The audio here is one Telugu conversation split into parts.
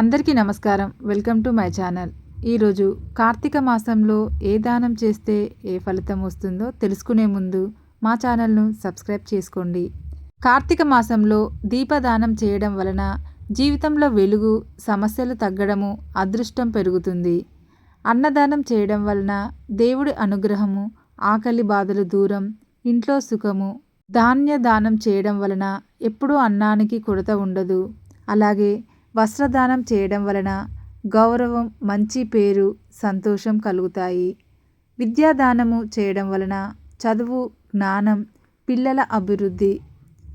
అందరికీ నమస్కారం. Welcome to my channel. ఈరోజు కార్తీక మాసంలో ఏ దానం చేస్తే ఏ ఫలితం వస్తుందో తెలుసుకునే ముందు మా ఛానల్ను సబ్స్క్రైబ్ చేసుకోండి. కార్తీక మాసంలో దీపదానం చేయడం వలన జీవితంలో వెలుగు సమస్యలు తగ్గడము అదృష్టం పెరుగుతుంది. అన్నదానం చేయడం వలన దేవుడి అనుగ్రహము ఆకలి బాధలు దూరం ఇంట్లో సుఖము ధాన్య దానం చేయడం వలన ఎప్పుడూ అన్నానికి కొరత ఉండదు. అలాగే వస్త్రదానం చేయడం వలన గౌరవం మంచి పేరు సంతోషం కలుగుతాయి. విద్యాదానము చేయడం వలన చదువు జ్ఞానం పిల్లల అభివృద్ధి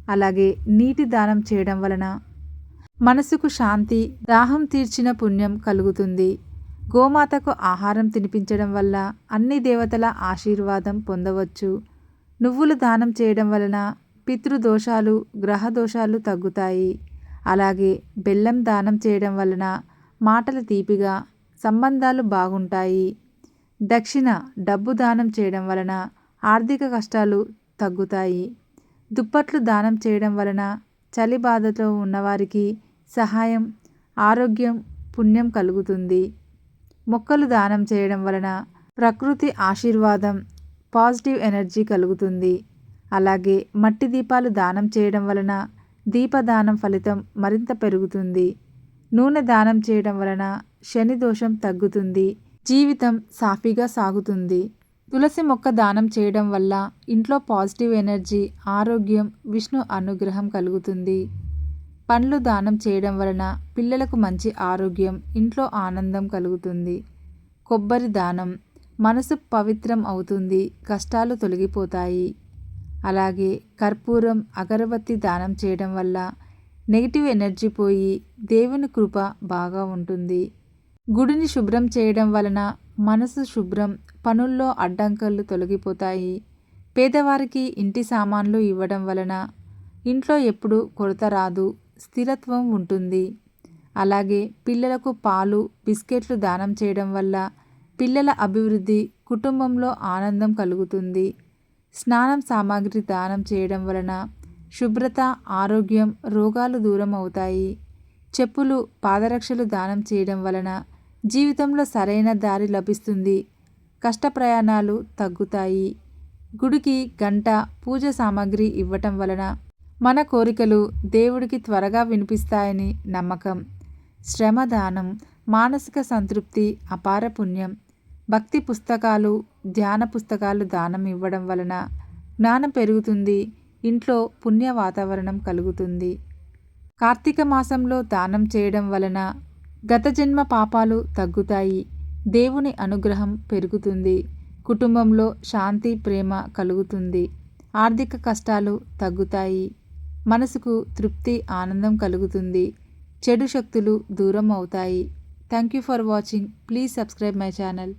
అలాగే నీటి దానం చేయడం వలన మనసుకు శాంతి దాహం తీర్చిన పుణ్యం కలుగుతుంది. గోమాతకు ఆహారం తినిపించడం వల్ల అన్ని దేవతల ఆశీర్వాదం పొందవచ్చు. నువ్వులు దానం చేయడం వలన పితృదోషాలు గ్రహ దోషాలు తగ్గుతాయి. అలాగే బెల్లం దానం చేయడం వలన మాటలు తీపిగా సంబంధాలు బాగుంటాయి. దక్షిణ డబ్బు దానం చేయడం వలన ఆర్థిక కష్టాలు తగ్గుతాయి. దుప్పట్లు దానం చేయడం వలన చలి బాధతో ఉన్నవారికి సహాయం ఆరోగ్యం పుణ్యం కలుగుతుంది. మొక్కలు దానం చేయడం వలన ప్రకృతి ఆశీర్వాదం పాజిటివ్ ఎనర్జీ కలుగుతుంది. అలాగే మట్టి దీపాలు దానం చేయడం వలన దీపదానం ఫలితం మరింత పెరుగుతుంది. నూనె దానం చేయడం వలన శని దోషం తగ్గుతుంది. జీవితం సాఫీగా సాగుతుంది. తులసి మొక్క దానం చేయడం వల్ల ఇంట్లో పాజిటివ్ ఎనర్జీ ఆరోగ్యం విష్ణు అనుగ్రహం కలుగుతుంది. పండ్లు దానం చేయడం వలన పిల్లలకు మంచి ఆరోగ్యం ఇంట్లో ఆనందం కలుగుతుంది. కొబ్బరి దానం మనసు పవిత్రం అవుతుంది కష్టాలు తొలగిపోతాయి. అలాగే కర్పూరం అగరబత్తి దానం చేయడం వల్ల నెగిటివ్ ఎనర్జీ పోయి దేవుని కృప బాగా ఉంటుంది. గుడిని శుభ్రం చేయడం వలన మనసు శుభ్రం పనుల్లో అడ్డంకలు తొలగిపోతాయి. పేదవారికి ఇంటి సామాన్లు ఇవ్వడం వలన ఇంట్లో ఎప్పుడు కొరత రాదు స్థిరత్వం ఉంటుంది. అలాగే పిల్లలకు పాలు బిస్కెట్లు దానం చేయడం వల్ల పిల్లల అభివృద్ధి కుటుంబంలో ఆనందం కలుగుతుంది. స్నానం సామాగ్రి దానం చేయడం వలన శుభ్రత ఆరోగ్యం రోగాలు దూరం అవుతాయి. చెప్పులు పాదరక్షలు దానం చేయడం వలన జీవితంలో సరైన దారి లభిస్తుంది. కష్ట ప్రయాణాలు తగ్గుతాయి. గుడికి గంట పూజ సామాగ్రి ఇవ్వటం వలన మన కోరికలు దేవుడికి త్వరగా వినిపిస్తాయని నమ్మకం. శ్రమదానం మానసిక సంతృప్తి అపార పుణ్యం భక్తి పుస్తకాలు ధ్యాన పుస్తకాలు దానం ఇవ్వడం వలన జ్ఞానం పెరుగుతుంది ఇంట్లో పుణ్య వాతావరణం కలుగుతుంది. కార్తీక మాసంలో దానం చేయడం వలన గత జన్మ పాపాలు తగ్గుతాయి దేవుని అనుగ్రహం పెరుగుతుంది కుటుంబంలో శాంతి ప్రేమ కలుగుతుంది ఆర్థిక కష్టాలు తగ్గుతాయి మనసుకు తృప్తి ఆనందం కలుగుతుంది చెడు శక్తులు దూరం అవుతాయి. Thank you for watching. Please subscribe my channel.